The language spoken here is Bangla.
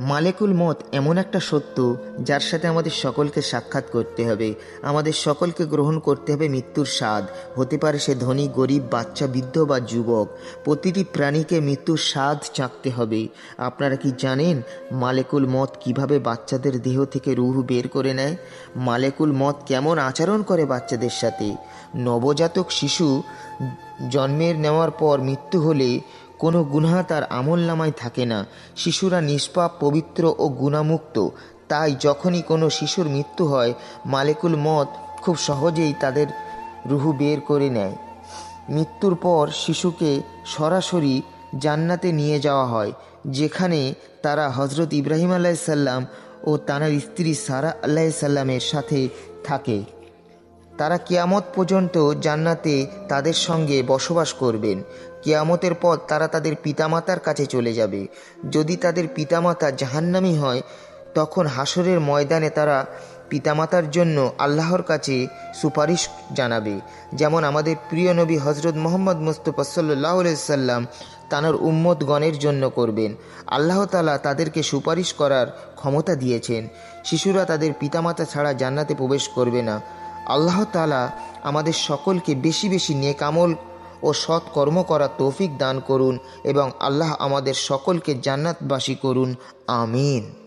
মালেকুল মত এমন একটা সত্য যার সাথে আমাদের সকলকে সাক্ষাৎ করতে হবে। আমাদের সকলকে গ্রহণ করতে হবে মৃত্যুর স্বাদ। হতে পারে সে ধনী, গরিব, বাচ্চা, বৃদ্ধ বা যুবক। প্রতিটি প্রাণীকে মৃত্যুর স্বাদ চাকতে হবে। আপনারা কি জানেন মালেকুল মত কীভাবে বাচ্চাদের দেহ থেকে রুহ বের করে নেয়? মালেকুল মত কেমন আচরণ করে বাচ্চাদের সাথে? নবজাতক শিশু জন্মের নেওয়ার পর মৃত্যু হলে কোনো গুনাহ তার আমল নামায় থাকে না। শিশুরা নিষ্পাপ, পবিত্র ও গুণামুক্ত। তাই যখনই কোনো শিশুর মৃত্যু হয়, মালেকুল মত খুব সহজেই তাদের রুহু বের করে নেয়। মৃত্যুর পর শিশুকে সরাসরি জান্নাতে নিয়ে যাওয়া হয়, যেখানে তারা হজরত ইব্রাহিম আলাইসাল্লাম ও তার স্ত্রী সারা আলাইসাল্লামের সাথে থাকে। তারা কিয়ামত পর্যন্ত জান্নাতে তাদের সঙ্গে বসবাস করবেন। কিয়ামতের পর তারা তাদের পিতামাতার কাছে চলে যাবে। যদি তাদের পিতামাতা জাহান্নামি হয়, তখন হাসরের ময়দানে তারা পিতামাতার জন্য আল্লাহর কাছে সুপারিশ জানাবে। যেমন আমাদের প্রিয় নবী হজরত মোহাম্মদ মুস্তফা সাল্লাহ সাল্লাম তানার উম্মতগণের জন্য করবেন। আল্লাহ তালা তাদেরকে সুপারিশ করার ক্ষমতা দিয়েছেন। শিশুরা তাদের পিতামাতা ছাড়া জান্নাতে প্রবেশ করবে না। আল্লাহ তালা আমাদের সকলকে বেশি বেশি নেকামল ও সৎ কর্ম করার তৌফিক দান করুন এবং আল্লাহ আমাদের সকলকে জান্নাতবাসী করুন। আমিন।